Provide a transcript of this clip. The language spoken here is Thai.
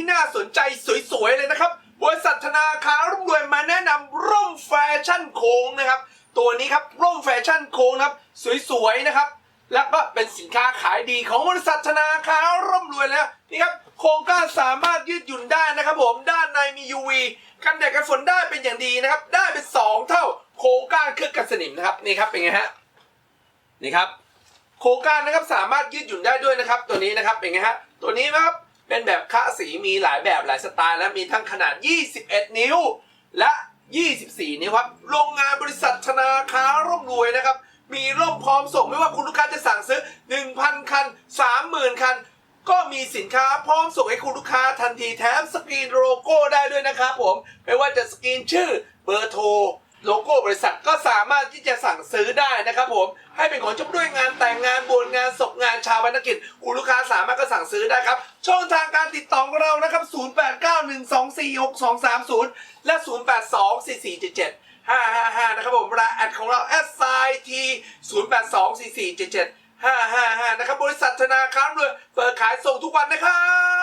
ที่น่าสนใจสวยๆเลยนะครับบริษัทธนาคารร่ำรวยมาแนะนำร่มแฟชั่นโค้งนะครับ ตัวนี้ครับร่มแฟชั่นโค้งครับ สวยๆนะครับ แล้วก็เป็นสินค้าขายดีของบริษัทธนาคารร่ำรวยแล้วนี่ครับโครงก้านสามารถยืดหยุ่นได้นะครับ ผมด้านในมี UV กันแดดกันฝนได้เป็นอย่างดีนะครับ ได้เป็นสองเท่าโครงก้านเคลือบกันสนิมนะครับนี่ครับเป็นไงฮะนี่ครับโครงการนะครับสามารถยืดหยุ่นได้ด้วยนะครับ ตัวนี้นะครับเป็นไงฮะตัวนี้นะครับ เป็นแบบคะสีมีหลายแบบหลายสไตล์ และมีทั้งขนาด 21 นิ้ว และ 24 นิ้วครับ โรงงานบริษัทธนาคารร่ำรวยนะครับ มีร่มพร้อมส่งไม่ว่าคุณลูกค้าจะสั่งซื้อ 1,000 คัน 30,000 คัน ก็มีสินค้าพร้อมส่งให้คุณลูกค้าทันทีแถมสกรีนโลโก้ได้ด้วยนะครับผม ไม่ว่าจะสกรีนชื่อเบอร์โทร ซื้อได้นะครับผมให้เป็นของจำด้วยงานแต่งงานบวชงานศพงานชาวนกิจคุณลูกค้าสามารถก็สั่งซื้อได้ครับ ช่องทางการติดต่อของเรานะครับ 0891246230 และ 082447 555 นะครับผมรายแอดของเรา s i t 082447 555 นะครับ บริษัทธนาคารรวยเปิดขายส่งทุกวันนะครับ